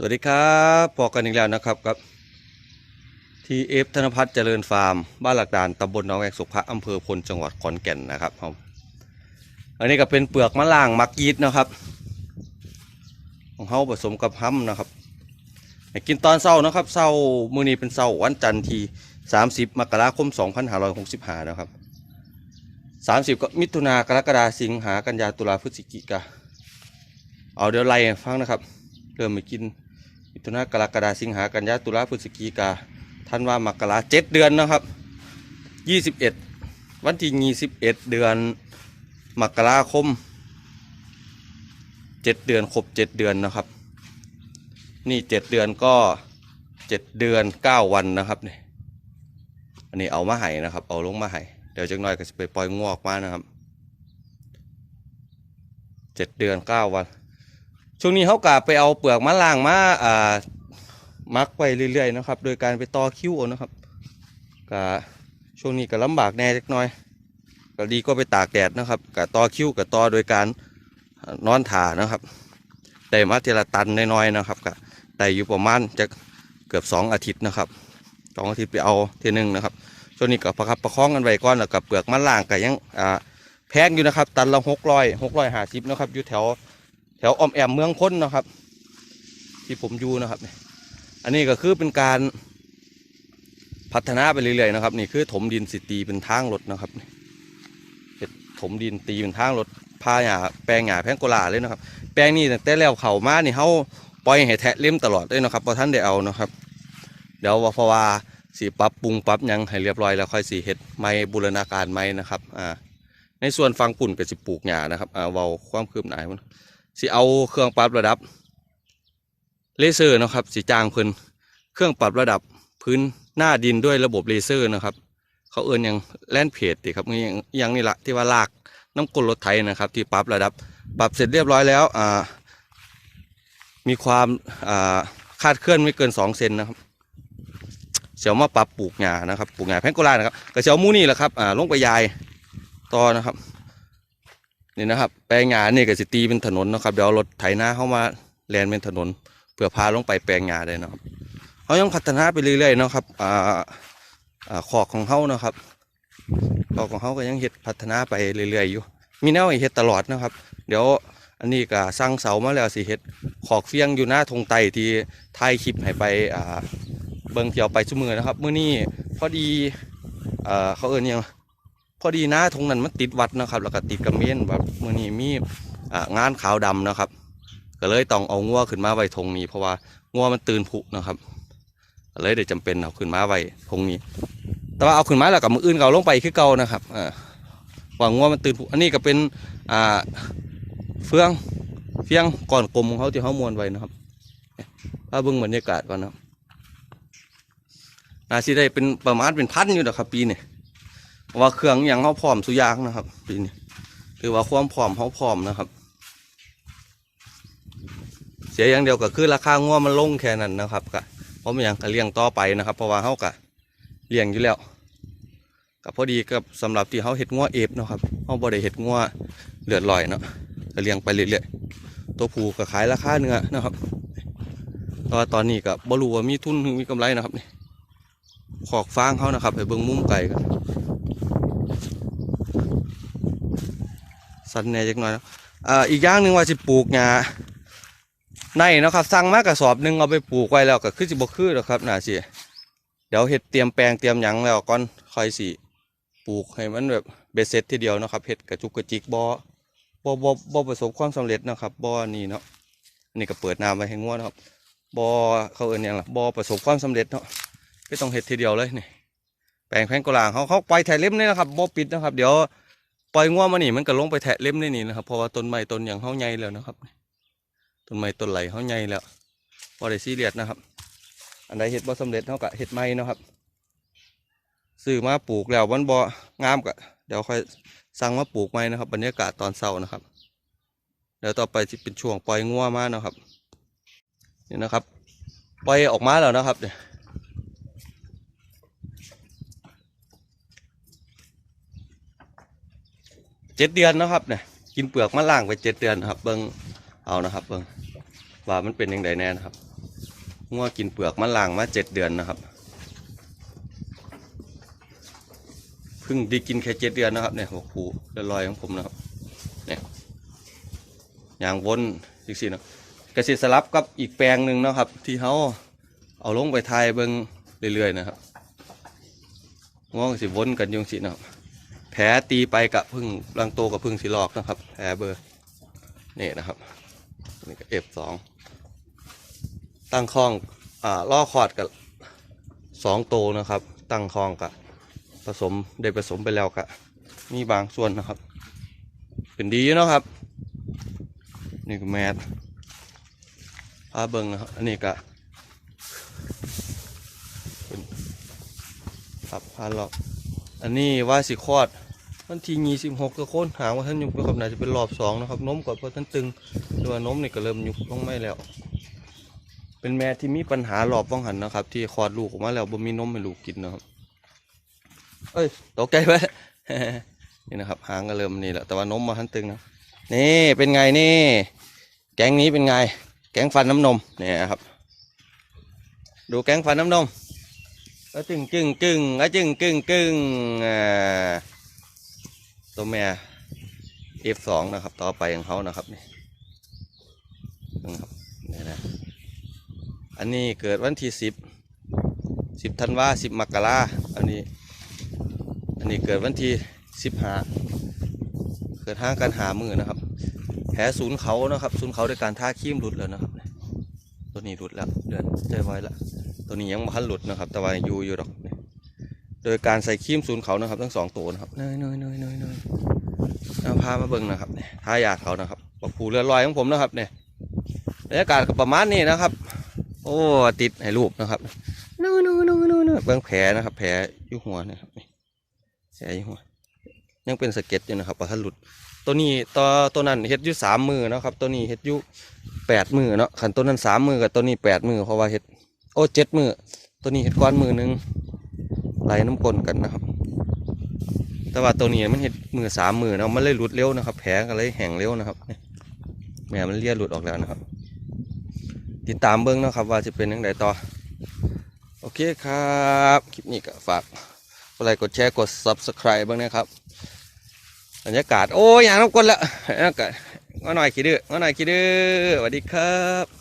สวัสดีครับพอกันอีกแล้วนะครับกับทีเอฟธนพัฒน์เจริญฟาร์ม บ้านหลักดานตำบลหนองแอกสุขะอำเภอพลจังหวัดขอนแก่นนะครับผมอันนี้ก็เป็นเปลือกมะล่างมักยีดนะครับ ของเขาผสมกับห้ำนะครับกินตอนเช้านะครับเช้ามื้อนี้เป็นเช้าวันจันทร์ที่ 30 มกราคม 2565 นะครับ 30 ก็มิถุนากรกฎาสิงหากันยาตุลาพฤศจิกาเอาเดี๋ยวไล่ฟังนะครับ เริ่มไปกิน มิถุนากรกฎาสิงหากันยาตุลาพฤศจิกาท่านว่ามกราเจ็ดเดือนนะครับยี่สิบเอ็ดวันที่ยี่สิบเอ็ดเดือนมกราคมเจ็ดเดือนครบเจ็ดเดือนนะครับ นี่เจ็ดเดือนก็เจ็ดเดือนเก้าวันนะครับนี่อันนี้เอามาให้นะครับ เอาลงมาให้เดี๋ยวจักหน่อยก็จะไปปล่อยงอกมานะครับเจ็ดเดือนเก้าวัน ช่วงนี้เขากะไปเอาเปลือกมะล่างมาอ่ามักไว้เรื่อยๆนะครับ โดยการไปต่อคิ้วเอานะครับกะช่วงนี้ก็ลำบากแน่เล็กน้อยก็ดีก็ไปตากแดดนะครับกะต่อคิ้วกับต่อโดยการนอนถ่านะครับได้มาทีละตันน้อยๆนะครับกะได้อยู่ประมาณจะเกือบสองอาทิตย์นะครับสองอาทิตย์ไปเอาทีหนึงนะครับช่วงนี้ก็ประคับประคองกันไว้ก่อนแล้วกับเปลือกมะล่างก็ยังอ่าแพงอยู่นะครับ ตันละหกร้อยหกร้อยห้าสิบนะครับอยู่แถว แถวออมแอมเมืองพ้นนะครับ ที่ผมอยู่นะครับนี่อันนี้ก็คือเป็นการพัฒนาไปเรื่อยๆนะครับ นี่คือถมดินสิตีเป็นทางรถนะครับนี่เฮ็ดถมดินตีเป็นทางรถพาหญ้าแปลงหญ้าแพงโกลาเลยนะครับ แปลงนี้แต่แล้วเข่ามานี่เขาปล่อยให้แทะเล่มตลอดเลยนะครับเพราะท่านได้เอานะครับ เดี๋ยวว่าเพราะว่าสีปรับปรุงปรับยังให้เรียบร้อยแล้วค่อยสีเฮ็ดไม้บูรณาการไม้นะครับอ่าในส่วนฟังปุ่นก็สิปลูกหญ้านะครับอ่าเวาความคืบหน้ามัน สิเอาเครื่องปรับระดับเลเซอร์นะครับสีจางเพิ่นเครื่องปรับระดับพื้นหน้าดินด้วยระบบเลเซอร์นะครับ เขาเอิ้นอย่างแลนเพจติครับอย่างอย่างนี่ละที่ว่าลากน้ำกลรถไถนะครับ ที่ปรับระดับ ปรับเสร็จเรียบร้อยแล้วอ่ามีความอ่าคาดเคลื่อนไม่เกิน2เซนนะครับเสียวมาปรับปลูกหญ้านะครับปลูกหญ้าแพงโกลานะครับก็เสียวมูนี่แหละครับอ่าลงไปยายต่อนะครับ นี่นะครับ แปลงหญ้านี่ก็สิตีเป็นถนนนะครับเดี๋ยวรถไถนาเข้ามาแลนเป็นถนนเพื่อพาลงไปแปลงหญ้าได้นะครับเขายังพัฒนาไปเรื่อยๆนะครับอ่าอ่าขอกของเขานะครับขอกของเขาก็ยังเฮ็ดพัฒนาไปเรื่อยๆอยู่ มีแนวให้เฮ็ดตลอดนะครับ เดี๋ยวอันนี้ก็สร้างเสามาแล้วสิเฮ็ดขอกเฟียงอยู่หน้าธงไตที่ถ่ายคลิปให้ไปอ่าเบิ่งเที่ยวไปชั่วมือนะครับเมื้อนี้พอดีอ่าเขาเอิ้นยัง พอดีนะทงนั้นมันติดวัดนะครับ แล้วก็ติดกระเมนแบบมือนี้มีงานขาวดำนะครับ ก็เลยต้องเอางัวขึ้นมาไว้ทงนี้ เพราะว่างัวมันตื่นผุนะครับเลยได้จำเป็นเอาขึ้นมาไว้ทงนี้ แต่ว่าเอาขึ้นมาแล้วกับมืออื่นก็เอาลงไปคือเก่านะครับอ่าว่างัวมันตื่นผุอันนี้ก็เป็นอ่าเฟืองเฟียงก่อนกลมของเขาที่เขามวนไว้นะครับถ้าเบิ่งบรรยากาศก่อนนะน่าสิได้เป็นประมาณเป็นพันอยู่นะครับปีเนี้เพราะ ว่าเครื่องอย่างเขาพร้อมสุยางนะครับปีนี้คือว่าความพร้อมเขาพร้อมนะครับ เสียอย่างเดียวก็คือราคางัวมันลงแค่นั้นนะครับก็เพราะมันยังก็เลี้ยงต่อไปนะครับ เพราะว่าเขาก็เลี้ยงอยู่แล้วก็พอดีกับสำหรับที่เขาเห็ดงัวเอฟนะครับเขาบ่ได้เห็ดงัวเลือดลอยเนาะก็เลี้ยงไปเรื่อยๆตัวผูก็ขายราคาเนื้อนะครับแต่ว่าตอนนี้ก็บ่รู้ว่ามีทุนมีกำไรนะครับนี่ขอกฟางเขานะครับไปเบิ่งมุมไก่กัน สันแน่จักหน่อยนะอ่าอีกอย่างหนึ่งว่าสิปลูกหญ้าในเนาะครับสั่งมากกระสอบหนึ่งเอาไปปลูกไว้แล้วก็คือสิบ่คือหรอกครับน่าสิเดี๋ยวเฮ็ดเตรียมแปลงเตรียมหยังแล้วก่อนค่อยสิปลูกให้มันแบบเบ็ดเสร็จทีเดียวนะครับเฮ็ดกระจุกกระจิกบ่บ่บ่บ่ประสบความสำเร็จนะครับบ่นี่เนาะนี่ก็เปิดน้ำไว้ให้งัวนะครับบ่เขาเอิ้นหยังล่ะบ่ประสบความสำเร็จเนาะก็ต้องเฮ็ดทีเดียวเลยนี่แปลงแพงกลางเขาเขาไปถ่ายเล่มนี่นะครับบ่ปิดนะครับ เดี๋ยว ปล่อยงัวมานี่มันก็ลงไปแทะเล่มได้นี่นะครับเพราะว่าต้นไม้ต้นอย่างเขาใหญ่แล้วนะครับต้นไม้ต้นไหลเขาใหญ่แล้วพอได้ซีเรียสนะครับ อันใดเห็ดบ่สำเร็จเขาก็เห็ดไม้นะครับซื้อมาปลูกแล้วมันบ่งามก็เดี๋ยวค่อยสั่งมาปลูกไม้นะครับบรรยากาศตอนเช้านะครับเดี๋ยวต่อไปจะเป็นช่วงปล่อยงัวมานะครับนี่นะครับ ปล่อยออกมาแล้วนะครับเนี่ย เจ็ดเดือนนะครับเนี่ยกินเปลือกมะล่างไปเจ็ดเดือนนะครับ เบิ้งเอานะครับ เบิ้งว่ามันเป็นยังไงแน่นะครับงัวกินเปลือกมันล่างมาเจ็ดเดือนนะครับเพิ่งได้กินแค่เจ็ดเดือนนะครับเนี่ยหัวผูเรียบร้อยของผมนะครับเนี่ยอย่างวนอีกสิเนาะกระสิสลับกับอีกแปลงหนึ่งนะครับ ที่เขาเอาลงไปทายเบิงเรื่อยๆนะครับง่วงสิวนกันยงสิเนาะแผลตีไปกับพึ่งรังโตกับพึ่งสิลอกนะครับแผลเบอร์นี่นะครับนี่ก็เอฟสองตั้งคล้องอ่าล่อคอดกับสองโตนะครับ ตั้งคล้องกับผสมได้ผสมไปแล้วกะมีบางส่วนนะครับ เป็นดีนะครับ นี่ก็แมสพาเบิงนะครับอันนี้ก็เป็นครับพาเลาะอันนี้ว่าสิคอด วันที่ยี่สิบหกก็โค้นหางว่าท่านยุบนะครับน่าจะเป็นรอบสองนะครับนมก่อนเพราะท่านตึงหรือว่านมนี่ยก็เริ่มยุบลงไม่แล้ว เป็นแม่ที่มีปัญหารอบว่องหันนะครับ ที่คลอดลูกออกมาแล้วบ่มีนมให้ลูกกินนะครับ เอ้ยตกใจไปนี่นะครับหางก็เริ่มนี่แหละแต่ว่านมมาท่านตึงนะนี่เป็นไงนี่ แก๊งนี้เป็นไง แก๊งฟันน้ำนมเนี่ยครับ ดูแก๊งฟันน้ำนมก็จึงจึงจึงก็จึงจึงจึงอ่า ตัวแม่ F2 นะครับ ต่อไปของเขานะครับนี่นะครับนี่นะอันนี้เกิดวันที่สิบสิบธันวาสิบมกราอันนี้ อันนี้เกิดวันที่สิบห้าเกิดห้างกันหามือนะครับ แผลศูนย์เขานะครับ ศูนย์เขาด้วยการท่าขี้มหลุดแล้วนะครับ ตัวนี้หลุดแล้ว เดือนใจไว้แล้วตัวนี้ยังไม่ทันหลุดนะครับ แต่ว่าอยู่อยู่ดอก ดยการใส่ขี้มศูนย์เขานะครับ ทั้งสองตัวนะครับเนยเนยเนยเนยเนยเอาพามาเบิ่งนะครับนี่ท่ายาเขานะครับปะผูเรือลอยของผมนะครับเนี่ยบรรยากาศก็ประมาณนี้นะครับ โอ้ติดให้รูปนะครับนู่นนู่นนู่นนู่นเบิ่งแผลนะครับ แผลยู่หัวนะครับนี่แผลยู่หัว ยังเป็นสเก็ดอยู่นะครับว่าท่าหลุด ตัวนี้ตัวตัวนั้นเฮ็ดยู่สามมือนะครับ ตัวนี้เฮ็ดยู่แปดมือเนาะขันตัวนั้นสามมือกับตัวนี้แปดมือเพราะว่าเฮ็ดโอ้เจ็ดมือตัวนี้เฮ็ดก้อนมือหนึง ไหลน้ำกลนกันนะครับ แต่ว่าตัวนี้มันเฮ็ดมือสามมือเนาะมันเลยหลุดเร็วนะครับ แผลก็เลยแห้งเร็วนะครับนี่แม่มันเลียหลุดออกแล้วนะครับ ติดตามเบิ้งนาะครับ ว่าจะเป็นยังไงต่อ โอเคครับ คลิปนี้ก็ฝากกดไลค์กดแชร์กด subscribe บ้างนะครับบรรยากาศ โอ้ยอย่างน้ำกลนละบรรยากาศง้อหน่อยขี้ดื้อง้อหน่อยขี้ดื้อสวัสดีครับ